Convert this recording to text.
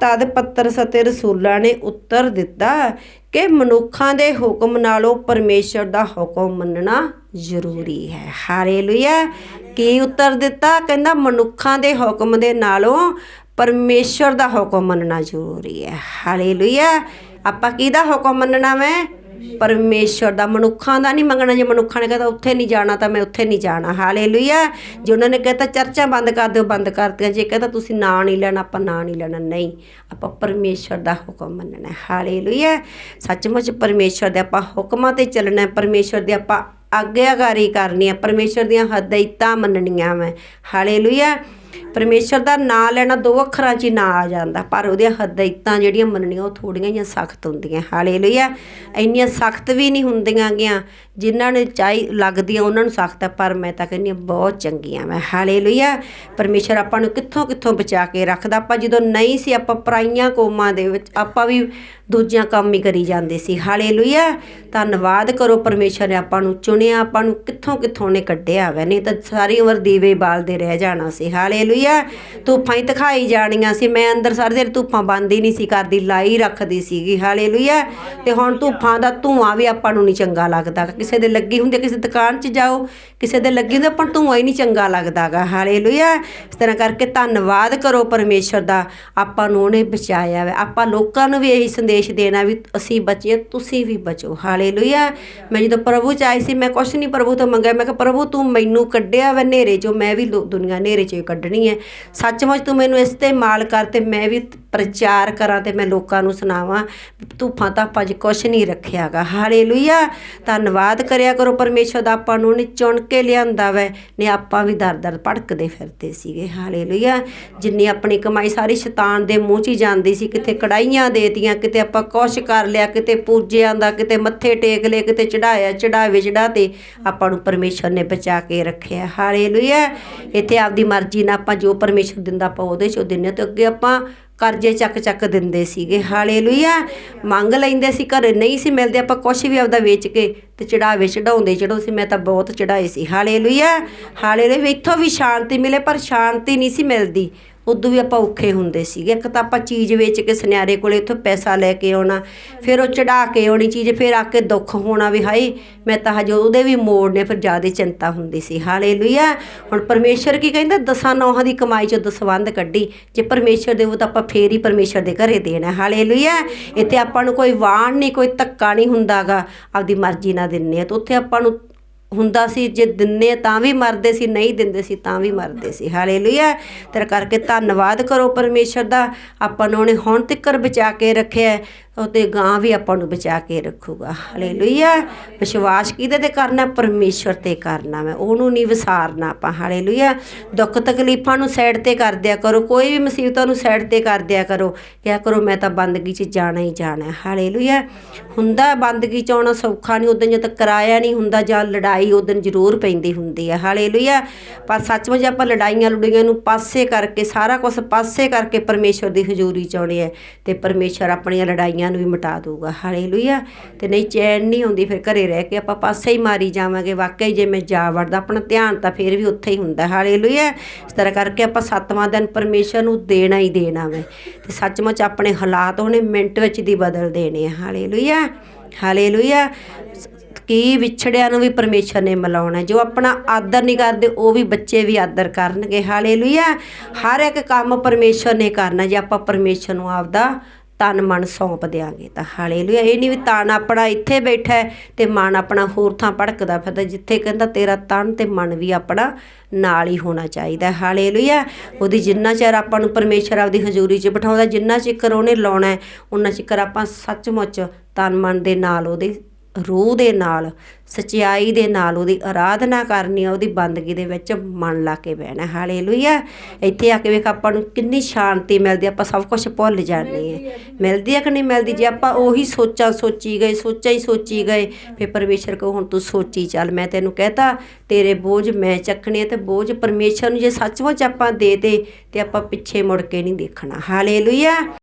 ਤਦ ਪੱਤਰ ਸਤੇ ਰਸੂਲਾਂ ਨੇ ਉੱਤਰ ਦਿੱਤਾ ਕਿ ਮਨੁੱਖਾਂ ਦੇ ਹੁਕਮ ਨਾਲੋਂ ਪਰਮੇਸ਼ਰ ਦਾ ਹੁਕਮ ਮੰਨਣਾ ਜ਼ਰੂਰੀ ਹੈ। ਹਾਲੇਲੂਇਆ। ਕੀ ਉੱਤਰ ਦਿੱਤਾ? ਕਹਿੰਦਾ, ਮਨੁੱਖਾਂ ਦੇ ਹੁਕਮ ਦੇ ਨਾਲੋਂ ਪਰਮੇਸ਼ਰ ਦਾ ਹੁਕਮ ਮੰਨਣਾ ਜ਼ਰੂਰੀ ਹੈ। ਹਾਲੇਲੂਇਆ। ਆਪਾਂ ਕਿਹਦਾ ਹੁਕਮ ਮੰਨਣਾ ਵੈ? ਪਰਮੇਸ਼ਰ ਦਾ ਮਨੁੱਖਾਂ ਦਾ ਨਹੀਂ ਮੰਗਣਾ। ਜੇ ਮਨੁੱਖਾਂ ਨੇ ਕਹਿੰਦਾ ਉੱਥੇ ਨਹੀਂ ਜਾਣਾ ਤਾਂ ਮੈਂ ਉੱਥੇ ਨਹੀਂ ਜਾਣਾ। ਹਾਲੇਲੂਇਆ ਜੇ ਉਹਨਾਂ ਨੇ ਕਹਿੰਦਾ ਚਰਚਾ ਬੰਦ ਕਰ ਦਿਓ ਬੰਦ ਕਰ ਦਿਓ ਜੇ ਕਹਿੰਦਾ ਤੁਸੀਂ ਨਾਂ ਨਹੀਂ ਲੈਣਾ ਆਪਾਂ ਨਾਂ ਨਹੀਂ ਲੈਣਾ। ਨਹੀਂ ਆਪਾਂ ਪਰਮੇਸ਼ਰ ਦਾ ਹੁਕਮ ਮੰਨਣਾ ਹੈ। ਹਾਲੇਲੂਇਆ ਸੱਚਮੁੱਚ ਪਰਮੇਸ਼ਰ ਦੇ ਆਪਾਂ ਹੁਕਮਾਂ ਤੇ ਚੱਲਣਾ ਹੈ, ਪਰਮੇਸ਼ਰ ਦੇ ਆਪਾਂ ਆਗਿਆਕਾਰੀ ਕਰਨੀ ਹੈ। ਪਰਮੇਸ਼ਰ ਦੀਆਂ ਹਦਾਇਤਾਂ ਮੰਨਣੀਆਂ ਮੈਂ ਹਾਲੇਲੂਇਆ ਪਰਮੇਸ਼ਰ ਦਾ ਨਾਂ ਲੈਣਾ ਦੋ ਅੱਖਰਾਂ 'ਚ ਹੀ ਨਾਂ ਆ ਜਾਂਦਾ, ਪਰ ਉਹਦੀਆਂ ਹਦਾਇਤਾਂ ਜਿਹੜੀਆਂ ਮੰਨਣੀਆਂ ਉਹ ਥੋੜੀਆਂ ਜਿਹੀਆਂ ਸਖਤ ਹੁੰਦੀਆਂ। ਹਾਲੇਲੂਇਆ, ਇੰਨੀਆਂ ਸਖਤ ਵੀ ਨਹੀਂ ਹੁੰਦੀਆਂ ਗੀਆਂ, ਜਿਨ੍ਹਾਂ ਨੇ ਚਾਹੀ ਲੱਗਦੀਆਂ ਉਹਨਾਂ ਨੂੰ ਸਖਤ ਹੈ ਪਰ ਮੈਂ ਤਾਂ ਕਹਿੰਦੀ ਹਾਂ ਬਹੁਤ ਚੰਗੀਆਂ ਮੈਂ ਹਾਲੇਲੂਇਆ, ਪਰਮੇਸ਼ਰ ਆਪਾਂ ਨੂੰ ਕਿੱਥੋਂ ਕਿੱਥੋਂ ਬਚਾ ਕੇ ਰੱਖਦਾ? ਆਪਾਂ ਜਦੋਂ ਨਹੀਂ ਸੀ, ਆਪਾਂ ਪਰਾਈਆਂ ਕੌਮਾਂ ਦੇ ਵਿੱਚ, ਆਪਾਂ ਵੀ ਦੂਜਿਆਂ ਕੰਮ ਹੀ ਕਰੀ ਜਾਂਦੇ ਸੀ। ਹਾਲੇਲੂਇਆ। ਧੰਨਵਾਦ ਕਰੋ ਪਰਮੇਸ਼ਰ ਨੇ ਆਪਾਂ ਨੂੰ ਚੁਣਿਆ, ਆਪਾਂ ਨੂੰ ਕਿੱਥੋਂ ਕਿੱਥੋਂ ਨੇ ਕੱਢਿਆ ਵੈ। ਨਹੀਂ ਤਾਂ ਸਾਰੀ ਉਮਰ ਦੀਵੇ ਬਾਲਦੇ ਰਹਿ ਜਾਣਾ ਸੀ। ਹਾਲੇਲੂਇਆ। ਧੂਫਾਂ ਹੀ ਦਿਖਾਈ ਜਾਣੀਆਂ ਸੀ। ਮੈਂ ਅੰਦਰ ਸਾਰੇ ਦਿਨ ਧੂਫਾਂ ਬੰਦ ਹੀ ਨਹੀਂ ਸੀ ਕਰਦੀ, ਲਾਈ ਰੱਖਦੀ ਸੀਗੀ। ਹਾਲੇਲੂਇਆ। ਤੇ ਹੁਣ ਧੂਫਾਂ ਦਾ ਧੂਆਂ ਵੀ ਆਪਾਂ ਨੂੰ ਨਹੀਂ ਚੰਗਾ ਲੱਗਦਾ। ਕਿਸੇ ਦੇ ਲੱਗੀ ਹੁੰਦੀ, ਕਿਸੇ ਦੁਕਾਨ 'ਚ ਜਾਓ, ਕਿਸੇ ਦੇ ਲੱਗੀ ਹੁੰਦੀ, ਆਪਾਂ ਨੂੰ ਧੂਆਂ ਹੀ ਨਹੀਂ ਚੰਗਾ ਲੱਗਦਾਗਾ। ਹਾਲੇਲੂਇਆ। ਇਸ ਤਰ੍ਹਾਂ ਕਰਕੇ ਧੰਨਵਾਦ ਕਰੋ ਪਰਮੇਸ਼ਰ ਦਾ। ਆਪਾਂ ਨੂੰ ਉਹਨੇ ਬਚਾਇਆ ਹੈ ਆਪਾਂ ਲੋਕਾਂ ਨੂੰ ਵੀ ਇਹੀ ਸੰਦੇਸ਼ ਦੇਣਾ ਵੀ ਅਸੀਂ ਬਚੇ ਤੁਸੀਂ ਵੀ ਬਚੋ। ਹਾਲੇਲੂਇਆ ਮੈਂ ਜਦੋਂ ਪ੍ਰਭੂ ਚ ਆਈ ਸੀ, ਮੈਂ ਕੁਛ ਨਹੀਂ ਪ੍ਰਭੂ ਤੋਂ ਮੰਗਿਆ। ਮੈਂ ਕਿਹਾ, ਪ੍ਰਭੂ, ਤੂੰ ਮੈਨੂੰ ਕੱਢਿਆ ਵਾ ਹਨੇਰੇ ਚੋਂ, ਮੈਂ ਵੀ ਦੁਨੀਆ ਹਨੇਰੇ ਚੋਂ ਕੱਢਣੀ ਹੈ। ਸੱਚਮੁੱਚ ਤੂੰ ਮੈਨੂੰ ਇਸ ਤੇ ਮਾਲ ਕਰ ਤੇ ਮੈਂ ਵੀ ਪ੍ਰਚਾਰ ਕਰਾਂ ਤੇ ਮੈਂ ਲੋਕਾਂ ਨੂੰ ਸੁਣਾਵਾਂ। ਧੂਫਾਂ ਤਾਂ ਆਪਾਂ ਕੁਛ ਨਹੀਂ ਰੱਖਿਆਗਾ। ਹਾਲੇਲੂਇਆ ਧੰਨਵਾਦ ਕਰਿਆ ਕਰੋ ਪਰਮੇਸ਼ਰ ਦਾ ਆਪਾਂ ਨੂੰ, ਉਹਨੇ ਚੁਣ ਕੇ ਲਿਆਂਦਾ ਵੈ। ਨੇ ਆਪਾਂ ਵੀ ਦਰ ਦਰ ਭੜਕਦੇ ਫਿਰਦੇ ਸੀਗੇ। ਹਾਲੇਲੂਇਆ ਜਿੰਨੀ ਆਪਣੀ ਕਮਾਈ, ਸਾਰੀ ਸ਼ੈਤਾਨ ਦੇ ਮੂੰਹ 'ਚ ਹੀ ਜਾਂਦੀ ਸੀ ਕਿਤੇ ਕੜਾਈਆਂ ਦੇਤੀਆਂ ਕਿਤੇ ਆਪਾਂ ਕੁਛ ਕਰ ਲਿਆ, ਕਿਤੇ ਪੂਜਿਆਂ ਦਾ, ਕਿਤੇ ਮੱਥੇ ਟੇਕ ਲਏ, ਕਿਤੇ ਚੜਾਇਆ ਚੜਾਵੇ ਚੜਾ ਤੇ ਆਪਾਂ ਨੂੰ ਪਰਮੇਸ਼ਰ ਨੇ ਬਚਾ ਕੇ ਰੱਖਿਆ। ਹਾਲੇਲੂਇਆ। ਇੱਥੇ ਆਪਦੀ ਮਰਜ਼ੀ ਨਾਲ ਆਪਾਂ ਜੋ ਪਰਮੇਸ਼ਰ ਦਿੰਦਾ ਆਪਾਂ ਉਹਦੇ 'ਚੋਂ ਦਿੰਨੇ ਤੇ ਅੱਗੇ ਆਪਾਂ ਕਰਜ਼ੇ ਚੱਕ ਚੱਕ ਦਿੰਦੇ ਸੀਗੇ। ਹਾਲੇਲੂਇਆ। ਮੰਗ ਲੈਂਦੇ ਸੀ, ਘਰੇ ਨਹੀਂ ਸੀ ਮਿਲਦੇ, ਆਪਾਂ ਕੁਛ ਵੀ ਆਪਦਾ ਵੇਚ ਕੇ ਤੇ ਚੜਾਵੇ ਚੜਾਉਂਦੇ ਚੜੋ ਸੀ, ਮੈਂ ਤਾਂ ਬਹੁਤ ਚੜਾਏ ਸੀ। ਹਾਲੇਲੂਇਆ। ਹਾਲੇਲੂਇਆ ਵੀ ਇੱਥੋਂ ਵੀ ਸ਼ਾਂਤੀ ਮਿਲੇ, ਪਰ ਸ਼ਾਂਤੀ ਨਹੀਂ ਸੀ ਮਿਲਦੀ। ਉਦੋਂ ਵੀ ਆਪਾਂ ਔਖੇ ਹੁੰਦੇ ਸੀਗੇ। ਇੱਕ ਤਾਂ ਆਪਾਂ ਚੀਜ਼ ਵੇਚ ਕੇ ਸੁਨਿਆਰੇ ਕੋਲੇ ਉੱਥੋਂ ਪੈਸਾ ਲੈ ਕੇ ਆਉਣਾ, ਫਿਰ ਉਹ ਚੜਾ ਕੇ ਆਉਣੀ ਚੀਜ਼, ਫਿਰ ਆ ਕੇ ਦੁੱਖ ਹੋਣਾ ਵੀ ਹਾਈ ਮੈਂ ਤਾਂ ਹਜੇ ਉਹਦੇ ਵੀ ਮੋੜ ਨੇ, ਫਿਰ ਜ਼ਿਆਦਾ ਚਿੰਤਾ ਹੁੰਦੀ ਸੀ। ਹਾਲੇਲੂਇਆ। ਹੁਣ ਪਰਮੇਸ਼ਰ ਕੀ ਕਹਿੰਦਾ, ਦਸਾਂ ਨੌਹਾਂ ਦੀ ਕਮਾਈ ਚੋਂ ਦਸਵੰਧ ਕੱਢੀ। ਜੇ ਪਰਮੇਸ਼ਰ ਦੇਵੋ ਤਾਂ ਆਪਾਂ ਫੇਰ ਹੀ ਪਰਮੇਸ਼ਰ ਦੇ ਘਰੇ ਦੇਣਾ। ਹਾਲੇਲੂਇਆ। ਇੱਥੇ ਆਪਾਂ ਨੂੰ ਕੋਈ ਵਾਣ ਨਹੀਂ, ਕੋਈ ਧੱਕਾ ਨਹੀਂ ਹੁੰਦਾਗਾ। ਆਪਦੀ ਮਰਜ਼ੀ ਨਾਲ ਦਿੰਨੇ ਆ। ਤਾਂ ਉੱਥੇ ਆਪਾਂ ਨੂੰ ਹੁੰਦਾ ਸੀ, ਜੇ ਦਿੰਨੇ ਆ ਤਾਂ ਵੀ ਮਰਦੇ ਸੀ, ਨਹੀਂ ਦਿੰਦੇ ਸੀ ਤਾਂ ਵੀ ਮਰਦੇ ਸੀ। ਹਾਲੇਲੂਇਆ ਤੇਰਾ ਕਰਕੇ ਧੰਨਵਾਦ ਕਰੋ ਪਰਮੇਸ਼ਰ ਦਾ। ਆਪਾਂ ਨੂੰ ਉਹਨੇ ਹੁਣ ਤੱਕ ਬਚਾ ਕੇ ਰੱਖਿਆ ਉਹ ਤੇ ਗਾਂ ਵੀ ਆਪਾਂ ਨੂੰ ਬਚਾ ਕੇ ਰੱਖੂਗਾ। ਹਾਲੇਲੂਇਆ ਵਿਸ਼ਵਾਸ ਕਿਹਦੇ ਤੇ ਕਰਨਾ? ਪਰਮੇਸ਼ਰ ਤੇ ਕਰਨਾ ਮੈਂ ਉਹਨੂੰ ਨਹੀਂ ਵਿਸਾਰਨਾ ਆਪਾਂ। ਹਾਲੇਲੂਇਆ ਦੁੱਖ ਤਕਲੀਫਾਂ ਨੂੰ ਸਾਈਡ ਤੇ ਕਰ ਦਿਆ ਕਰੋ। ਕੋਈ ਵੀ ਮੁਸੀਬਤਾਂ ਨੂੰ ਸਾਈਡ ਤੇ ਕਰ ਦਿਆ ਕਰੋ। ਕਿਹਾ ਕਰੋ, ਮੈਂ ਤਾਂ ਬੰਦਗੀ 'ਚ ਜਾਣਾ ਹੀ ਜਾਣਾ ਹੈ। ਹਾਲੇਲੂਇਆ ਹੁੰਦਾ ਬੰਦਗੀ 'ਚ ਆਉਣਾ ਸੌਖਾ ਨਹੀਂ। ਉਦੋਂ ਜਦੋਂ ਕਰਾਇਆ ਨਹੀਂ ਹੁੰਦਾ ਜਾਂ ਲੜਾਈ ਉਦੋਂ ਜ਼ਰੂਰ ਪੈਂਦੀ ਹੁੰਦੀ ਹੈ। ਹਾਲੇਲੂਇਆ ਪਰ ਸੱਚਮੁੱਚ ਆਪਾਂ ਲੜਾਈਆਂ, ਲੜੂਈਆਂ ਨੂੰ ਪਾਸੇ ਕਰਕੇ, ਸਾਰਾ ਕੁਝ ਪਾਸੇ ਕਰਕੇ ਪਰਮੇਸ਼ਰ ਦੀ ਹਜ਼ੂਰੀ ਚ ਆਉਣੇ ਹੈ। ਤੇ ਪਰਮੇਸ਼ਰ ਆਪਣੀਆਂ ਲੜਾਈਆਂ ਨੂੰ ਵੀ ਮਿਟਾ ਦੂਗਾ ਹਾਲੇਲੂਇਆ। ਤੇ ਨਹੀਂ ਚੈਨ ਨਹੀਂ ਹੁੰਦੀ ਫਿਰ ਘਰੇ ਰਹਿ ਕੇ ਆਪਾਂ ਪਾਸੇ ਹੀ ਮਾਰੀ ਜਾਵਾਂਗੇ। ਵਾਕਈ ਜੇ ਮੈਂ ਜਾ ਵੜਦਾ ਆਪਣਾ ਧਿਆਨ ਤਾਂ ਫਿਰ ਵੀ ਉੱਥੇ ਹੀ ਹੁੰਦਾ, ਹਾਲੇਲੂਇਆ। ਇਸ ਤਰ੍ਹਾਂ ਕਰਕੇ ਆਪਾਂ ਸੱਤਵਾਂ ਦਿਨ ਪਰਮੇਸ਼ਰ ਨੂੰ ਦੇਣਾ ਹੀ ਦੇਣਾ ਵੇ। ਤੇ ਸੱਚਮੁੱਚ ਆਪਣੇ ਹਾਲਾਤ ਉਹਨੇ ਮਿੰਟ ਵਿੱਚ ਦੀ ਬਦਲ ਦੇਣੇ ਆ, ਹਾਲੇਲੂਇਆ। ਹਾਲੇਲੂਇਆ। ਕੀ ਵਿਛੜਿਆਂ ਨੂੰ ਵੀ ਪਰਮੇਸ਼ਰ ਨੇ ਮਿਲਾਉਣਾ। ਜੋ ਆਪਣਾ ਆਦਰ ਨਹੀਂ ਕਰਦੇ, ਉਹ ਵੀ ਬੱਚੇ ਵੀ ਆਦਰ ਕਰਨਗੇ, ਹਾਲੇਲੂਇਆ। ਹਰ ਇੱਕ ਕੰਮ ਪਰਮੇਸ਼ਰ ਨੇ ਕਰਨਾ, ਜੇ ਆਪਾਂ ਪਰਮੇਸ਼ਰ ਨੂੰ ਆਪਦਾ ਤਨ ਮਨ ਸੌਂਪ ਦਿਆਂਗੇ ਤਾਂ ਹਾਲੇਲੂਇਆ ਇਹ ਨਹੀਂ ਵੀ ਤਨ ਆਪਣਾ ਇੱਥੇ ਬੈਠਾ ਹੈ ਤੇ ਮਨ ਆਪਣਾ ਹੋਰ ਥਾਂ ਭੜਕਦਾ ਫਿਰਦਾ, ਜਿੱਥੇ ਕਹਿੰਦਾ ਤੇਰਾ ਤਨ ਤੇ ਮਨ ਵੀ ਆਪਣਾ ਨਾਲ ਹੀ ਹੋਣਾ ਚਾਹੀਦਾ ਹੈ। ਹਾਲੇਲੂਇਆ ਉਹਦੀ ਜਿੰਨਾ ਚਿਰ ਆਪਾਂ ਨੂੰ ਪਰਮੇਸ਼ਰ ਆਪਦੀ ਹਜ਼ੂਰੀ 'ਚ ਬਿਠਾਉਂਦਾ, ਜਿੰਨਾ ਚਿਰ ਉਹਨੇ ਲਾਉਣਾ ਉਹਨਾਂ ਚਿਰ ਆਪਾਂ ਸੱਚਮੁੱਚ ਤਨ ਮਨ ਦੇ ਨਾਲ ਉਹਦੇ ਰੂਹ ਦੇ ਨਾਲ ਸਚਾਈ ਦੇ ਨਾਲ ਉਹਦੀ ਆਰਾਧਨਾ ਕਰਨੀ ਆ, ਉਹਦੀ ਬੰਦਗੀ ਦੇ ਵਿੱਚ ਮਨ ਲਾ ਕੇ ਬਹਿਣਾ। ਹਾਲੇਲੂਇਆ ਇੱਥੇ ਆ ਕੇ ਵੇਖ ਆਪਾਂ ਨੂੰ ਕਿੰਨੀ ਸ਼ਾਂਤੀ ਮਿਲਦੀ ਆਪਾਂ ਸਭ ਕੁਝ ਭੁੱਲ ਜਾਂਦੇ ਆ। ਮਿਲਦੀ ਆ ਕਿ ਨਹੀਂ ਮਿਲਦੀ? ਜੇ ਆਪਾਂ ਉਹੀ ਸੋਚਾਂ ਸੋਚੀ ਗਏ, ਸੋਚਾਂ ਹੀ ਸੋਚੀ ਗਏ ਫੇ ਪਰਮੇਸ਼ਰ ਕੋ ਹੁਣ ਤੂੰ ਸੋਚੀ ਚੱਲ, ਮੈਂ ਤੈਨੂੰ ਕਹਤਾ, ਤੇਰੇ ਬੋਝ ਮੈਂ ਚੱਕਣੇ ਆ ਤੇ ਬੋਝ ਪਰਮੇਸ਼ਰ ਨੂੰ ਜੇ ਸੱਚਮੁੱਚ ਆਪਾਂ ਦੇ ਦੇ ਤੇ ਆਪਾਂ ਪਿੱਛੇ ਮੁੜ ਕੇ ਨਹੀਂ ਦੇਖਣਾ। ਹਾਲੇਲੂਇਆ